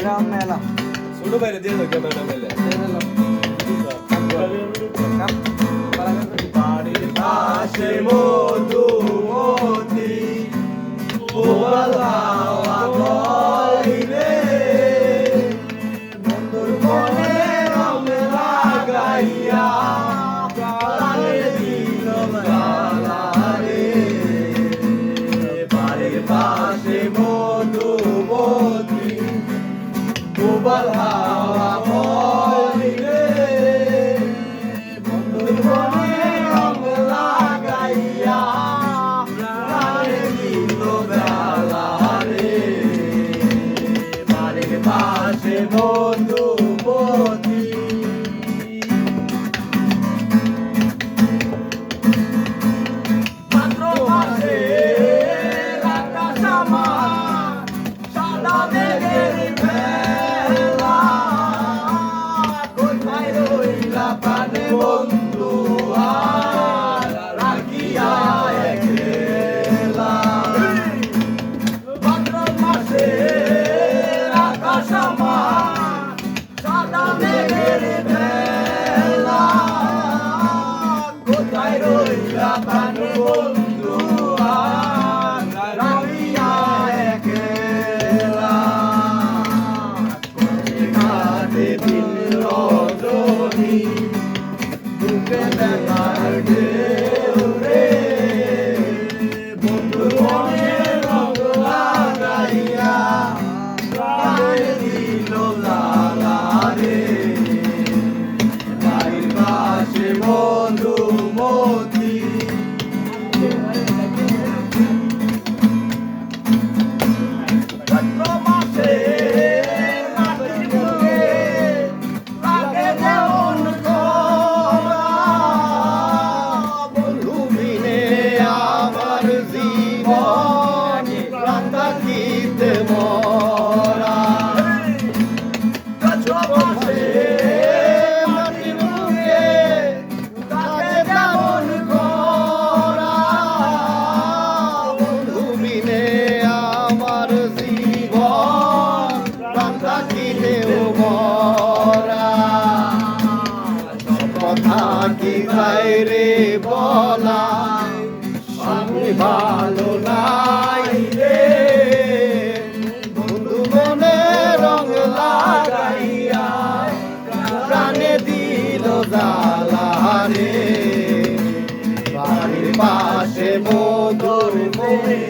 মেলা মেলা ছোট বাইরে দিয়ে ক্যামেরা মেলা পাশে বন্ধু। Bye. সাথী ভাই রে বলা সামনে ভালো নাই রে। বন্ধু মনে রং লাগাইয়া প্রাণে দিল জালা রে। বাড়ির পাশে মধুর মনে